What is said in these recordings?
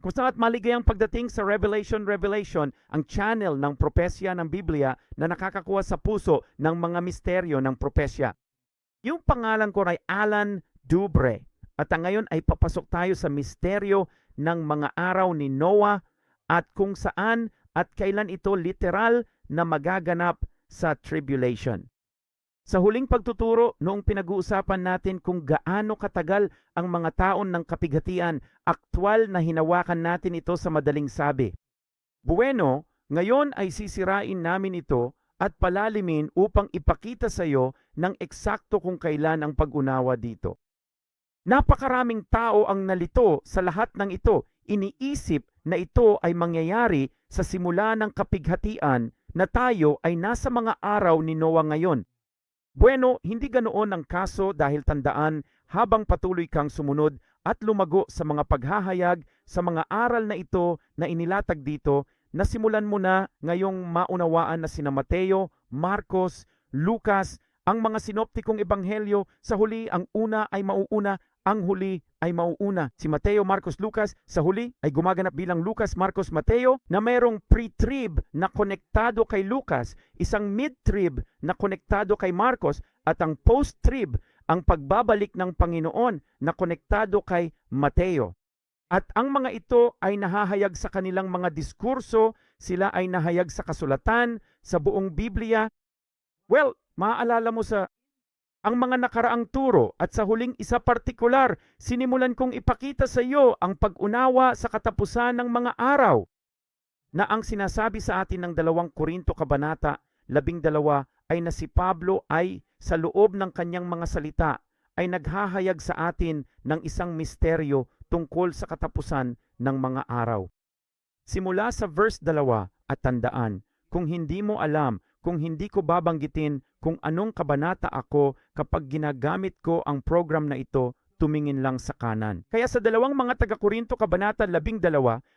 Kung saan maligayang pagdating sa Revelation Revelation, ang channel ng propesya ng Biblia na nakakakuha sa puso ng mga misteryo ng propesya. Yung pangalan ko ay Alan Dubre. At ngayon ay papasok tayo sa misteryo ng mga araw ni Noah at kung saan at kailan ito literal na magaganap sa tribulation. Sa huling pagtuturo, noong pinag-uusapan natin kung gaano katagal ang mga taon ng kapighatian, aktwal na hinawakan natin ito sa madaling sabi. Bueno, ngayon ay sisirain namin ito at palalimin upang ipakita sa iyo ng eksakto kung kailan ang pag-unawa dito. Napakaraming tao ang nalito sa lahat ng ito. Iniisip na ito ay mangyayari sa simula ng kapighatian na tayo ay nasa mga araw ni Noah ngayon. Bueno, hindi ganoon ang kaso dahil tandaan habang patuloy kang sumunod at lumago sa mga paghahayag sa mga aral na ito na inilatag dito, nasimulan mo na ngayong maunawaan na sina Mateo, Marcos, Lucas, ang mga sinoptikong ebanghelyo, sa huli ang una ay mauuna, ang huli ay mauuna. Si Mateo, Marcos, Lucas, sa huli ay gumaganap bilang Lucas, Marcos, Mateo na mayroong pre-trib na konektado kay Lucas, isang mid-trib na konektado kay Marcos, at ang post-trib, ang pagbabalik ng Panginoon na konektado kay Mateo. At ang mga ito ay nahahayag sa kanilang mga diskurso, sila ay nahayag sa kasulatan, sa buong Biblia. Well, maaalala mo sa ang mga nakaraang turo at sa huling isa partikular, sinimulan kong ipakita sa iyo ang pag-unawa sa katapusan ng mga araw na ang sinasabi sa atin ng dalawang Korinto Kabanata, labing dalawa, ay na si Pablo ay sa loob ng kanyang mga salita ay naghahayag sa atin ng isang misteryo tungkol sa katapusan ng mga araw. Simula sa verse dalawa at tandaan, kung hindi mo alam, kung hindi ko babanggitin kung anong kabanata ako kapag ginagamit ko ang program na ito, tumingin lang sa kanan. Kaya sa dalawang mga taga-Korinto Kabanata 12,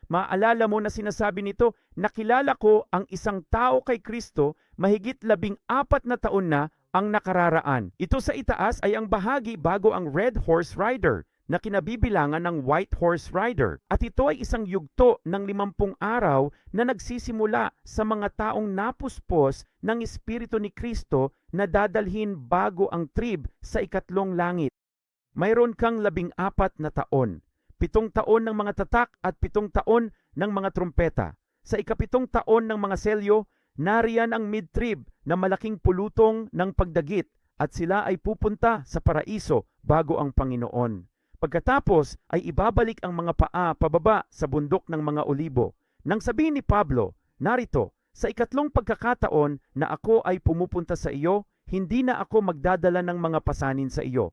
maaalala mo na sinasabi nito, nakilala ko ang isang tao kay Kristo mahigit labing apat na taon na ang nakararaan. Ito sa itaas ay ang bahagi bago ang Red Horse Rider na kinabibilangan ng White Horse Rider. At ito ay isang yugto ng limampung araw na nagsisimula sa mga taong napuspos ng Espiritu ni Kristo na dadalhin bago ang trib sa ikatlong langit. Mayroon kang labing apat na taon, pitong taon ng mga tatak at pitong taon ng mga trumpeta. Sa ikapitong taon ng mga selyo, nariyan ang mid-trib na malaking pulutong ng pagdagit at sila ay pupunta sa paraiso bago ang Panginoon. Pagkatapos ay ibabalik ang mga paa pababa sa bundok ng mga olibo. Nang sabihin ni Pablo, narito, sa ikatlong pagkakataon na ako ay pumupunta sa iyo, hindi na ako magdadala ng mga pasanin sa iyo.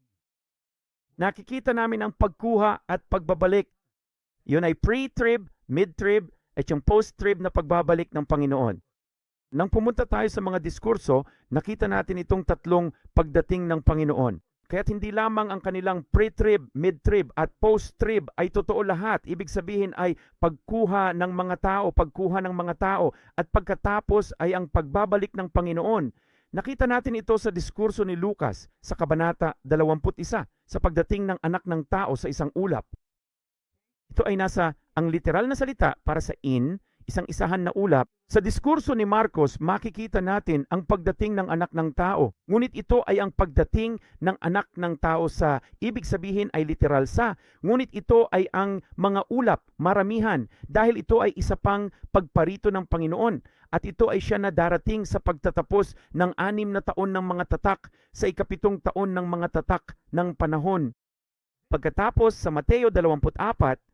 Nakikita namin ang pagkuha at pagbabalik. Yun ay pre-trib, mid-trib, at yung post-trib na pagbabalik ng Panginoon. Nang pumunta tayo sa mga diskurso, nakita natin itong tatlong pagdating ng Panginoon. Kaya't hindi lamang ang kanilang pre-trib, mid-trib at post-trib ay totoo lahat. Ibig sabihin ay pagkuha ng mga tao, pagkuha ng mga tao at pagkatapos ay ang pagbabalik ng Panginoon. Nakita natin ito sa diskurso ni Lucas sa Kabanata 21 sa pagdating ng anak ng tao sa isang ulap. Ito ay nasa ang literal na salita para sa in, isang isahan na ulap. Sa diskurso ni Marcos, makikita natin ang pagdating ng anak ng tao. Ngunit ito ay ang pagdating ng anak ng tao sa, ibig sabihin ay literal sa, ngunit ito ay ang mga ulap, maramihan, dahil ito ay isa pang pagparito ng Panginoon. At ito ay siya na darating sa pagtatapos ng anim na taon ng mga tatak, sa ikapitong taon ng mga tatak ng panahon. Pagkatapos sa Mateo 24,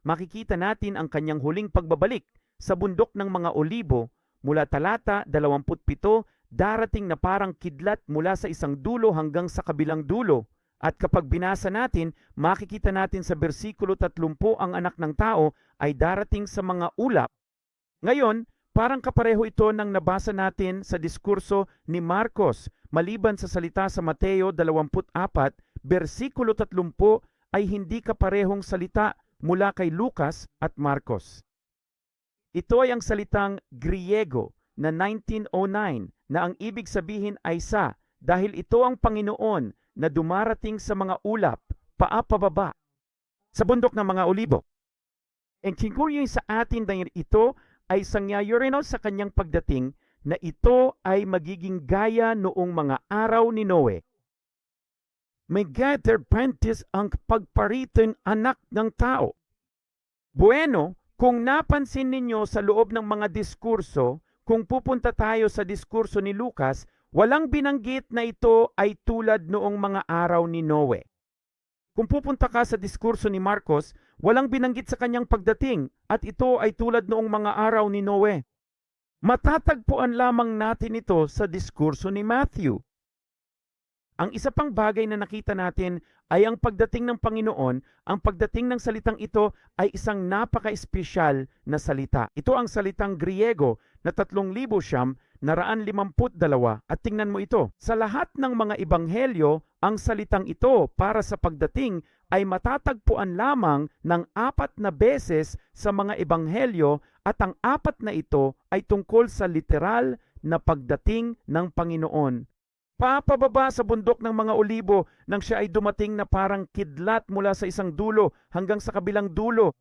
makikita natin ang kanyang huling pagbabalik sa bundok ng mga olibo mula talata 27 darating na parang kidlat mula sa isang dulo hanggang sa kabilang dulo. At kapag binasa natin, makikita natin sa bersikulo 30 ang anak ng tao ay darating sa mga ulap. Ngayon, parang kapareho ito ng nabasa natin sa diskurso ni Marcos maliban sa salita sa Mateo 24, bersikulo 30 ay hindi kaparehong salita mula kay Lucas at Marcos. Ito ay ang salitang Griego na 1909 na ang ibig sabihin ay sa dahil ito ang Panginoon na dumarating sa mga ulap, paapababa, sa bundok ng mga olibo. Siguro yung sa atin dahil ito ay sangyayo rin sa kanyang pagdating na ito ay magiging gaya noong mga araw ni Noe. May gather prentice ang pagparitin anak ng tao. Bueno, kung napansin ninyo sa loob ng mga diskurso, kung pupunta tayo sa diskurso ni Lucas, walang binanggit na ito ay tulad noong mga araw ni Noe. Kung pupunta ka sa diskurso ni Marcos, walang binanggit sa kanyang pagdating at ito ay tulad noong mga araw ni Noe. Matatagpuan lamang natin ito sa diskurso ni Matthew. Ang isa pang bagay na nakita natin ay ang pagdating ng Panginoon, ang pagdating ng salitang ito ay isang napaka-espesyal na salita. Ito ang salitang Griego na tatlong libo siyam naraan limamput dalawa at tingnan mo ito. Sa lahat ng mga ebanghelyo, ang salitang ito para sa pagdating ay matatagpuan lamang ng apat na beses sa mga ebanghelyo at ang apat na ito ay tungkol sa literal na pagdating ng Panginoon. Papababa sa bundok ng mga olibo nang siya ay dumating na parang kidlat mula sa isang dulo hanggang sa kabilang dulo.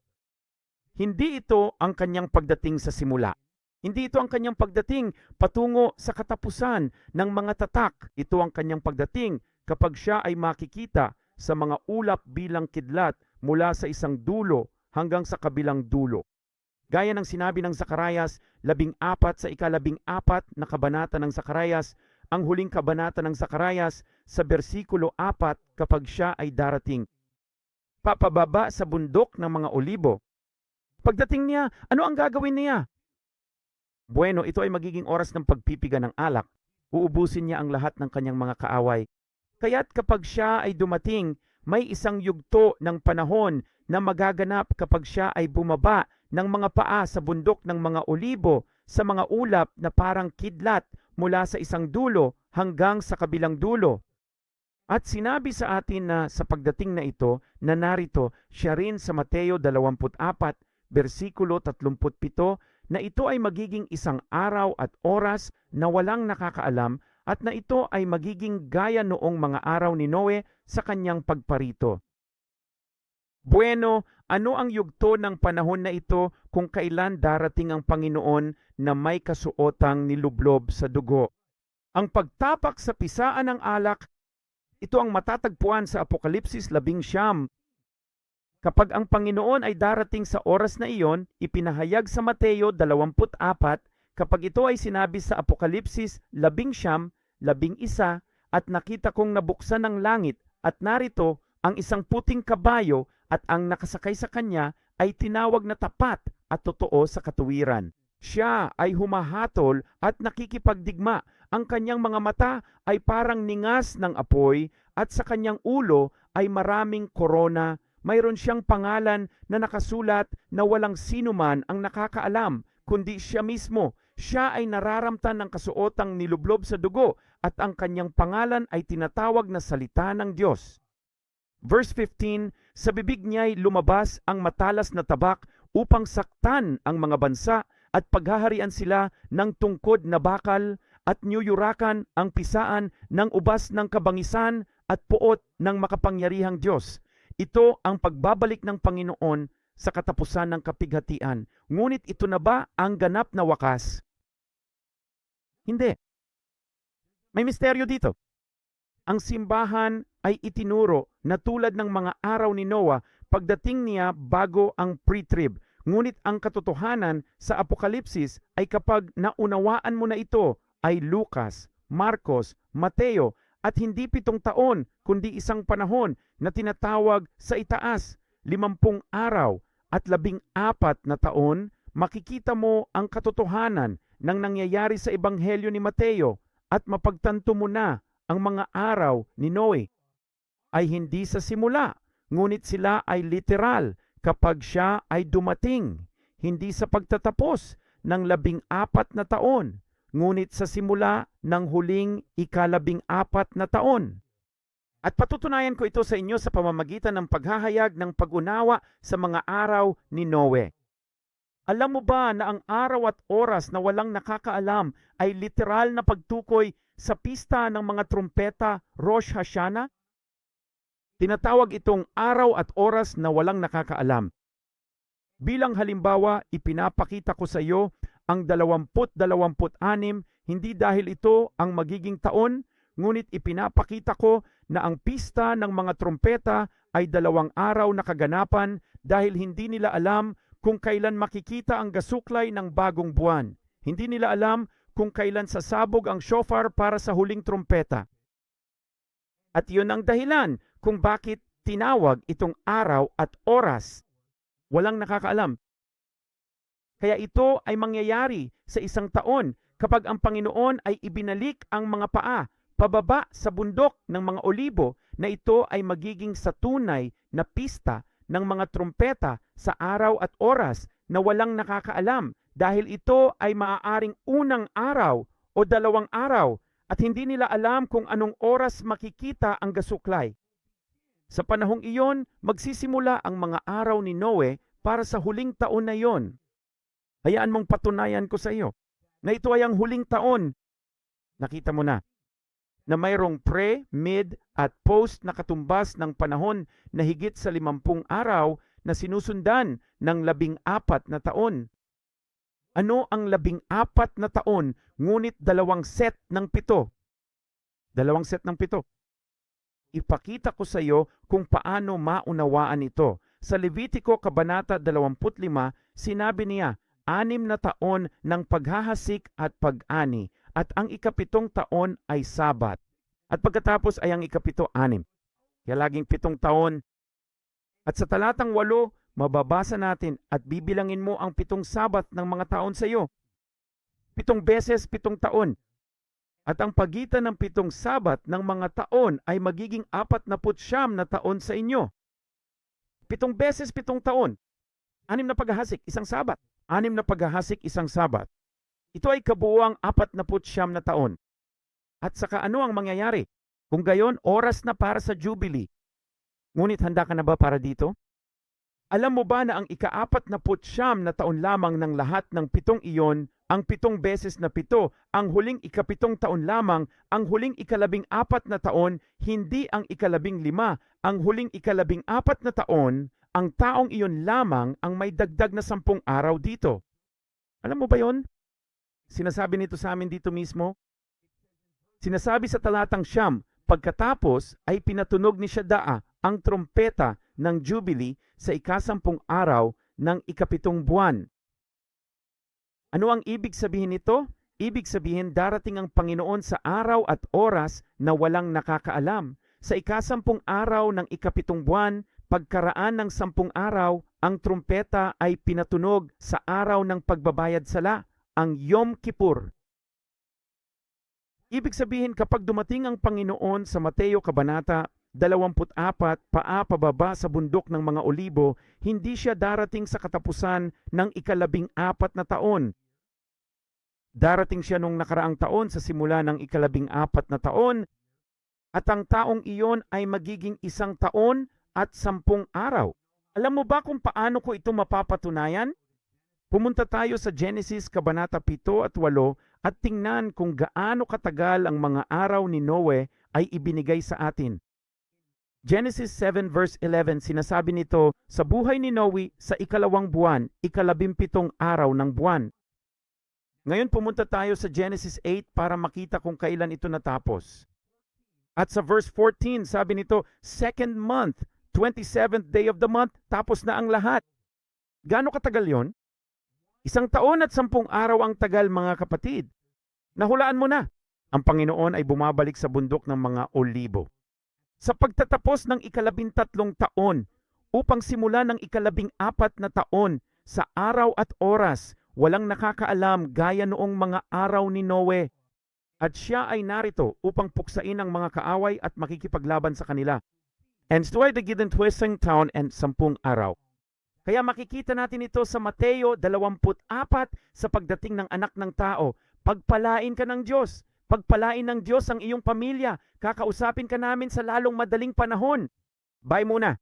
Hindi ito ang kanyang pagdating sa simula. Hindi ito ang kanyang pagdating patungo sa katapusan ng mga tatak. Ito ang kanyang pagdating kapag siya ay makikita sa mga ulap bilang kidlat mula sa isang dulo hanggang sa kabilang dulo. Gaya ng sinabi ng Zakarayas, labing apat sa ikalabing apat na kabanata ng Zakarayas, ang huling kabanata ng Zakarayas sa bersikulo 4 kapag siya ay darating. Papababa sa bundok ng mga olibo. Pagdating niya, ano ang gagawin niya? Bueno, ito ay magiging oras ng pagpipiga ng alak. Uubusin niya ang lahat ng kanyang mga kaaway. Kaya't kapag siya ay dumating, may isang yugto ng panahon na magaganap kapag siya ay bumaba ng mga paa sa bundok ng mga olibo sa mga ulap na parang kidlat mula sa isang dulo hanggang sa kabilang dulo. At sinabi sa atin na sa pagdating na ito na narito siya rin sa Mateo 24, versikulo 37, na ito ay magiging isang araw at oras na walang nakakaalam at na ito ay magiging gaya noong mga araw ni Noe sa kanyang pagparito. Bueno, ano ang yugto ng panahon na ito kung kailan darating ang Panginoon na may kasuotang nilublob sa dugo? Ang pagtapak sa pisaan ng alak, ito ang matatagpuan sa Apokalipsis 11. Kapag ang Panginoon ay darating sa oras na iyon, ipinahayag sa Mateo 24, kapag ito ay sinabi sa Apokalipsis 11, 11, at nakita kong nabuksan ng langit, at narito ang isang puting kabayo at ang nakasakay sa kanya ay tinawag na tapat at totoo sa katuwiran. Siya ay humahatol at nakikipagdigma. Ang kanyang mga mata ay parang ningas ng apoy at sa kanyang ulo ay maraming korona. Mayroon siyang pangalan na nakasulat na walang sinuman ang nakakaalam, kundi siya mismo. Siya ay nararamtan ng kasuotang nilublob sa dugo at ang kanyang pangalan ay tinatawag na salita ng Diyos. Verse 15, sa bibig niya'y lumabas ang matalas na tabak upang saktan ang mga bansa at paghaharian sila ng tungkod na bakal at niyuyurakan ang pisaan ng ubas ng kabangisan at puot ng makapangyarihang Diyos. Ito ang pagbabalik ng Panginoon sa katapusan ng kapighatian. Ngunit ito na ba ang ganap na wakas? Hindi. May misteryo dito. Ang simbahan ay itinuro na tulad ng mga araw ni Noah pagdating niya bago ang pre-trib. Ngunit ang katotohanan sa Apokalipsis ay kapag naunawaan mo na ito ay Lucas, Marcos, Mateo at hindi pitong taon kundi isang panahon na tinatawag sa itaas, limampung araw at labing apat na taon, makikita mo ang katotohanan ng nangyayari sa Ebanghelyo ni Mateo at mapagtanto mo na ang mga araw ni Noe ay hindi sa simula, ngunit sila ay literal kapag siya ay dumating, hindi sa pagtatapos ng labing apat na taon, ngunit sa simula ng huling ikalabing apat na taon. At patutunayan ko ito sa inyo sa pamamagitan ng paghahayag ng pag-unawa sa mga araw ni Noe. Alam mo ba na ang araw at oras na walang nakakaalam ay literal na pagtukoy sa pista ng mga trumpeta Rosh Hashanah? Tinatawag itong araw at oras na walang nakakaalam. Bilang halimbawa, ipinapakita ko sa iyo ang 20-26, hindi dahil ito ang magiging taon, ngunit ipinapakita ko na ang pista ng mga trompeta ay dalawang araw na kaganapan dahil hindi nila alam kung kailan makikita ang gasuklay ng bagong buwan. Hindi nila alam kung kailan sasabog ang shofar para sa huling trompeta. At yun ang dahilan kung bakit tinawag itong araw at oras. Walang nakakaalam. Kaya ito ay mangyayari sa isang taon kapag ang Panginoon ay ibinalik ang mga paa pababa sa bundok ng mga olibo na ito ay magiging sa tunay na pista ng mga trumpeta sa araw at oras na walang nakakaalam dahil ito ay maaaring unang araw o dalawang araw at hindi nila alam kung anong oras makikita ang gasuklay. Sa panahong iyon, magsisimula ang mga araw ni Noe para sa huling taon na iyon. Hayaan mong patunayan ko sa iyo na ito ay ang huling taon. Nakita mo na na mayroong pre, mid at post na katumbas ng panahon na higit sa limampung araw na sinusundan ng labing apat na taon. Ano ang labing apat na taon ngunit dalawang set ng pito? Dalawang set ng pito. Ipakita ko sa iyo kung paano maunawaan ito. Sa Levitico Kabanata 25, sinabi niya, anim na taon ng paghahasik at pag-ani at ang ikapitong taon ay sabat. At pagkatapos ay ang ikapito anim. Kaya laging pitong taon. At sa talatang walo, mababasa natin at bibilangin mo ang pitong sabat ng mga taon sa iyo. Pitong beses pitong taon. At ang pagitan ng pitong sabat ng mga taon ay magiging apat na putsyam na taon sa inyo. Pitong beses pitong taon. Anim na paghahasik, isang sabat. Anim na paghahasik, isang sabat. Ito ay kabuuang apat na putsyam na taon. At saka ano ang mangyayari? Kung gayon, oras na para sa Jubilee. Ngunit handa ka na ba para dito? Alam mo ba na ang ikaapat na putsyam na taon lamang ng lahat ng pitong iyon, ang pitong beses na pito, ang huling ikapitong taon lamang, ang huling ikalabing apat na taon, hindi ang ikalabing lima, ang huling ikalabing apat na taon, ang taong iyon lamang ang may dagdag na sampung araw dito. Alam mo ba yon? Sinasabi nito sa amin dito mismo. Sinasabi sa talatang siyam, pagkatapos ay pinatunog ni Shadaa ang trompeta ng Jubilee sa ikasampung araw ng ikapitong buwan. Ano ang ibig sabihin nito? Ibig sabihin darating ang Panginoon sa araw at oras na walang nakakaalam. Sa ikasampung araw ng ikapitong buwan, pagkaraan ng sampung araw, ang trumpeta ay pinatunog sa araw ng pagbabayad sala, ang Yom Kippur. Ibig sabihin kapag dumating ang Panginoon sa Mateo Kabanata 24 paa pababa sa bundok ng mga olibo, hindi siya darating sa katapusan ng ikalabing apat na taon. Darating siya nung nakaraang taon sa simula ng ikalabing apat na taon at ang taong iyon ay magiging isang taon at sampung araw. Alam mo ba kung paano ko ito mapapatunayan? Pumunta tayo sa Genesis Kabanata 7 at 8 at tingnan kung gaano katagal ang mga araw ni Noe ay ibinigay sa atin. Genesis 7 verse 11 sinasabi nito, sa buhay ni Noe sa ikalawang buwan, ikalabimpitong araw ng buwan. Ngayon pumunta tayo sa Genesis 8 para makita kung kailan ito natapos. At sa verse 14, sabi nito, second month, 27th day of the month, tapos na ang lahat. Gaano katagal yon? Isang taon at sampung araw ang tagal mga kapatid. Nahulaan mo na. Ang Panginoon ay bumabalik sa bundok ng mga olibo. Sa pagtatapos ng ikalabintatlong taon, upang simula ng ikalabing apat na taon, sa araw at oras, walang nakakaalam gaya noong mga araw ni Noe. At siya ay narito upang puksain ang mga kaaway at makikipaglaban sa kanila. And so ay the twisting town and sampung araw. Kaya makikita natin ito sa Mateo 24 sa pagdating ng anak ng tao. Pagpalain ka ng Diyos. Pagpalain ng Diyos ang iyong pamilya. Kakausapin ka namin sa lalong madaling panahon. Bye muna.